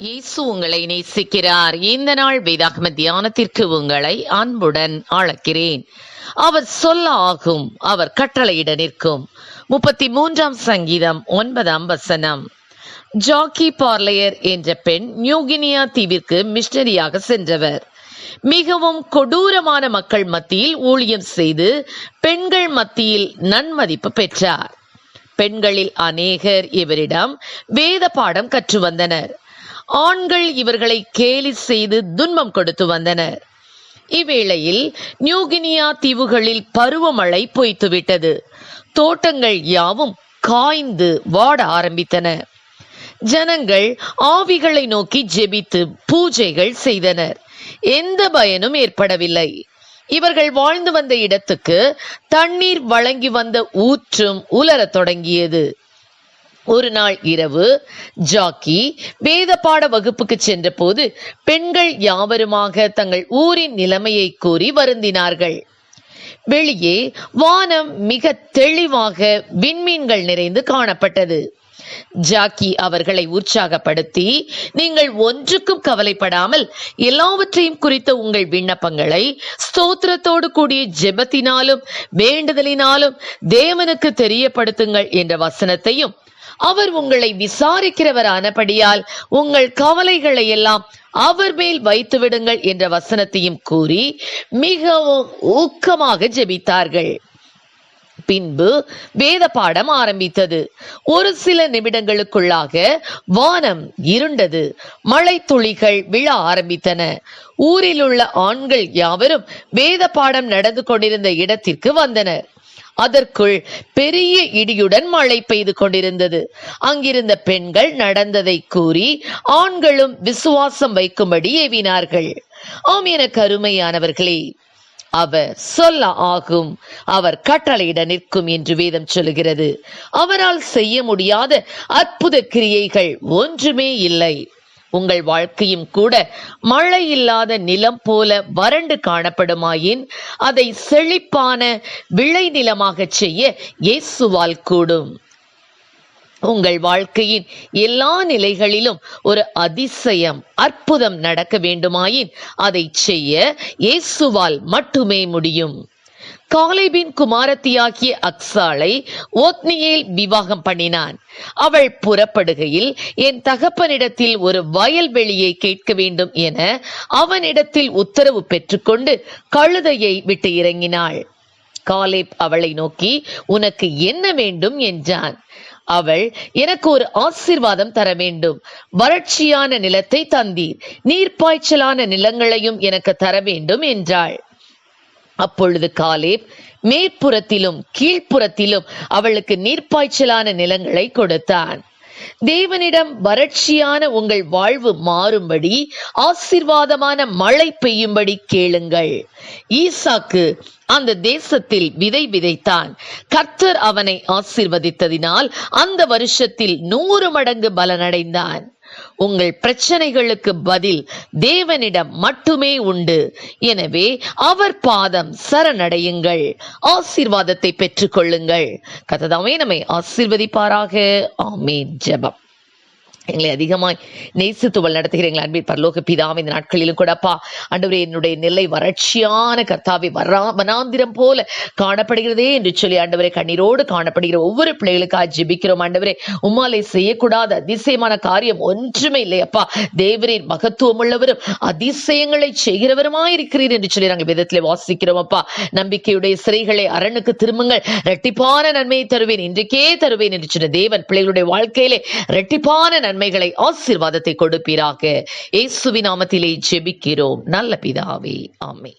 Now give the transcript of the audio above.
இயேசு உங்களை நேசிக்கிறார். இந்த நாள் வேதாகம தியானத்திற்கு உங்களை அன்புடன் அழைக்கிறேன். அவர் சொல்ல ஆகும் அவர் கட்டளையிட நிற்கும். முப்பத்தி மூன்றாம் சங்கீதம் ஒன்பதாம் வசனம். ஜாக்கி பார்லையர் என்ற பெண் நியூகினியா தீவிற்கு மிஷனரியாக சென்றவர். மிகவும் கொடூரமான மக்கள் மத்தியில் ஊழியம் செய்து பெண்கள் மத்தியில் நன்மதிப்பு பெற்றார். பெண்களில் அநேகர் இவரிடம் வேத பாடம் கற்று வந்தனர். ஆண்கள் இவர்களை கேலி செய்து துன்பம் கொடுத்து வந்தனர். இவ்வேளையில் நியூகினியா தீவுகளில் பருவமழை பொய்த்துவிட்டது. தோட்டங்கள் யாவும் காய்ந்து வாட ஆரம்பித்தன. ஜனங்கள் ஆவிகளை நோக்கி ஜெபித்து பூஜைகள் செய்தனர். எந்த பயனும் ஏற்படவில்லை. இவர்கள் வாழ்ந்து வந்த இடத்துக்கு தண்ணீர் வழங்கி வந்த ஊற்றும் உலரத் தொடங்கியது. ஒரு நாள் இரவு ஜாக்கி வேத பாட வகுப்புக்கு சென்றபோது பெண்கள் யாவருமாக தங்கள் ஊரின் நிலைமையை கூறி வருந்தினார்கள். வெளியே வானம் மிக தெளிவாக விண்மீன்கள் நிறைந்து காணப்பட்டது. ஜாக்கி அவர்களை உற்சாகப்படுத்தி நீங்கள் ஒன்றுக்கும் கவலைப்படாமல் எல்லாவற்றையும் குறித்த உங்கள் விண்ணப்பங்களை ஸ்தோத்திரத்தோடு கூடிய ஜெபத்தினாலும் வேண்டுதலினாலும் தேவனுக்கு தெரியப்படுத்துங்கள் என்ற வசனத்தையும் அவர் உங்களை விசாரிக்கிறவரானபடியால் உங்கள் கவலைகளை எல்லாம் அவர் மேல் வைத்து விடுங்கள் என்ற வசனத்தையும் கூறி மிகவும் ஊக்கமாக ஜெபித்தார்கள். பின்பு வேத பாடம் ஆரம்பித்தது. ஒரு சில நிமிடங்களுக்குள்ளாக வானம் இருண்டது. மழை துளிகள் விழ ஆரம்பித்தன. ஊரில் உள்ள ஆண்கள் யாவரும் வேத பாடம் நடந்து கொண்டிருந்த இடத்திற்கு வந்தனர். அதற்குள் பெரிய இடியுடன் மழை பெய்து கொண்டிருந்தது. அங்கிருந்த பெண்கள் நடந்ததை கூறி ஆண்களும் விசுவாசம் வைக்கும்படி ஏவினார்கள். ஆம் என கருமையானவர்களே அவர் சொல்ல ஆகும். அவர் கட்டளையிட நிற்கும் என்று வேதம் சொல்லுகிறது. அவரால் செய்ய முடியாத அற்புத கிரியைகள் ஒன்றுமே இல்லை. உங்கள் வாழ்க்கையும் கூட மழை இல்லாத நிலம் போல வறண்டு காணப்படுமாயின் அதை செழிப்பான விளை நிலமாக செய்ய இயேசுவால் கூடும். உங்கள் வாழ்க்கையின் எல்லா நிலைகளிலும் ஒரு அதிசயம் அற்புதம் நடக்க வேண்டுமாயின் அதை செய்ய இயேசுவால் மட்டுமே முடியும். காலேபின் குமாரத்தியாகிய அக்சாளை ஓத்னியேல் விவாகம் பண்ணினான். அவள் புறப்படுகையில் என் தகப்பனிடத்தில் ஒரு வயல்வெளியை கேட்க வேண்டும் என அவனிடத்தில் உத்தரவு பெற்றுக்கொண்டு கழுதையை விட்டு இறங்கினாள். காலேப் அவளை நோக்கி உனக்கு என்ன வேண்டும்? என்றான். அவள் எனக்கு ஒரு ஆசீர்வாதம் தர வேண்டும். வறட்சியான நிலத்தை தந்தீர். நீர்ப்பாய்ச்சலான நிலங்களையும் எனக்கு தர வேண்டும் என்றாள். அப்பொழுது காலேப் மேற்புறத்திலும் கீழ்ப்புறத்திலும் அவளுக்கு நீர்ப்பாய்ச்சலான நிலங்களை கொடுத்தான். தேவனிடம் வறட்சியான உங்கள் வாழ்வு மாறும்படி ஆசிர்வாதமான மழை பெய்யும்படி கேளுங்கள். ஈசாக்கு அந்த தேசத்தில் விதை விதைத்தான். கர்த்தர் அவனை ஆசிர்வதித்ததினால் அந்த வருஷத்தில் நூறு மடங்கு பலனடைந்தான். உங்கள் பிரச்சனைகளுக்கு பதில் தேவனிடம் மட்டுமே உண்டு. எனவே அவர் பாதம் சரணடையுங்கள். ஆசீர்வாதத்தை பெற்றுக்கொள்ளுங்கள். கததாமே நம்மை ஆசீர்வதிப்பாராக. ஆமீன். ஜெபம். எங்களை அதிகமாய் நேசித்துவல் நடத்துகிறீங்களா அன்பின் பரலோக பிதாவை இந்த நாட்களிலும் கூட அப்பா ஆண்டவரே என்னுடைய நிலை வறட்சியான கர்த்தாவை வரா வனாந்திரம் போல காணப்படுகிறதே என்று சொல்லி ஆண்டவரே கண்ணீரோடு காணப்படுகிற ஒவ்வொரு பிள்ளைகளுக்காக ஜெபிக்கிறோம் ஆண்டவரே. உம்மாலை செய்யக்கூடாத அதிசயமான காரியம் ஒன்றுமே இல்லை அப்பா. தேவரின் மகத்துவம் உள்ளவரும் அதிசயங்களை செய்கிறவருமாயிருக்கிறீர் என்று சொல்லி நாங்கள் விதத்திலே வாசிக்கிறோம் அப்பா. நம்பிக்கையுடைய சிறைகளை அரணுக்கு திரும்புங்கள். ரெட்டிப்பான நன்மையை தருவேன் இன்றைக்கே தருவேன் என்று சொன்ன தேவன் பிள்ளைகளுடைய வாழ்க்கையிலே ரெட்டிப்பான நன்மைகளை ஆசீர்வாதத்தை கொடுப்பீராக. இயேசுவின் நாமத்திலே ஜெபிக்கிறோம். நல்ல பிதாவே. ஆமே